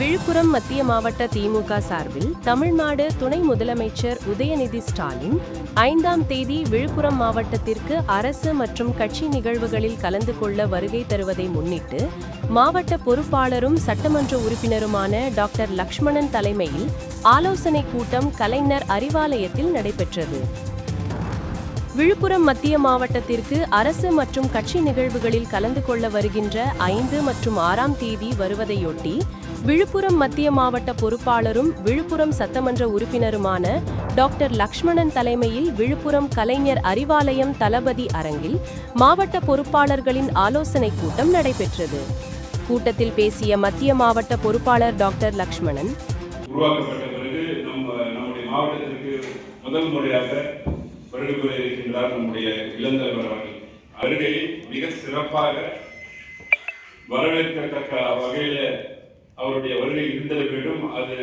விழுப்புரம் மத்திய மாவட்ட திமுக சார்பில் தமிழ்நாடு துணை முதலமைச்சர் உதயநிதி ஸ்டாலின் ஐந்தாம் தேதி விழுப்புரம் மாவட்டத்திற்கு அரசு மற்றும் கட்சி நிகழ்வுகளில் கலந்து கொள்ள வருகை தருவதை முன்னிட்டு மாவட்ட பொறுப்பாளரும் சட்டமன்ற உறுப்பினருமான டாக்டர் லக்ஷ்மணன் தலைமையில் ஆலோசனைக் கூட்டம் கலைஞர் அறிவாலயத்தில் நடைபெற்றது. விழுப்புரம் மத்திய மாவட்டத்திற்கு அரசு மற்றும் கட்சி நிகழ்வுகளில் கலந்து கொள்ள வருகின்ற ஐந்து மற்றும் ஆறாம் தேதி வருவதையொட்டி விழுப்புரம் மத்திய மாவட்ட பொறுப்பாளரும் விழுப்புரம் சட்டமன்ற உறுப்பினருமான டாக்டர் லக்ஷ்மணன் தலைமையில் விழுப்புரம் கலைஞர் அறிவாலயம் தளபதி அரங்கில் மாவட்ட பொறுப்பாளர்களின் ஆலோசனைக் கூட்டம் நடைபெற்றது. கூட்டத்தில் பேசிய மத்திய மாவட்ட பொறுப்பாளர் டாக்டர் லக்ஷ்மணன் முதல் முறையாக வருகை இருக்கின்றார் நம்முடைய இளந்தலைவர் வருகை மிக சிறப்பாக வரவேற்கத்தக்க வகையில் அவருடைய வருகை இருந்திட வேண்டும். அது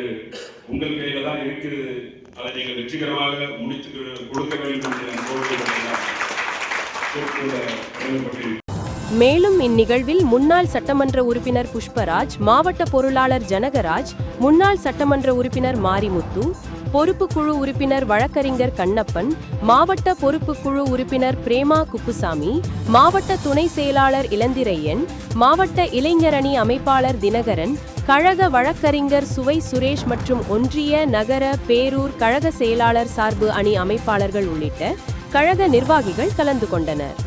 உங்கள் கையில தான் இருக்கிறது அதை நீங்கள் வெற்றிகரமாக முடித்து கொடுக்க வேண்டும் என்று நான் மேலும் இந்நிகழ்வில் முன்னாள் சட்டமன்ற உறுப்பினர் புஷ்பராஜ் மாவட்ட பொருளாளர் ஜனகராஜ் முன்னாள் சட்டமன்ற உறுப்பினர் மாரிமுத்து பொறுப்புக்குழு உறுப்பினர் வழக்கறிஞர் கண்ணப்பன் மாவட்ட பொறுப்புக்குழு உறுப்பினர் பிரேமா குப்புசாமி மாவட்ட துணை செயலாளர் இளந்திரையன் மாவட்ட இளைஞரணி அமைப்பாளர் தினகரன் கழக வழக்கறிஞர் சுவை சுரேஷ் மற்றும் ஒன்றிய நகர பேரூர் கழக செயலாளர் சார்பு அணி அமைப்பாளர்கள் உள்ளிட்ட கழக நிர்வாகிகள் கலந்து கொண்டனர்.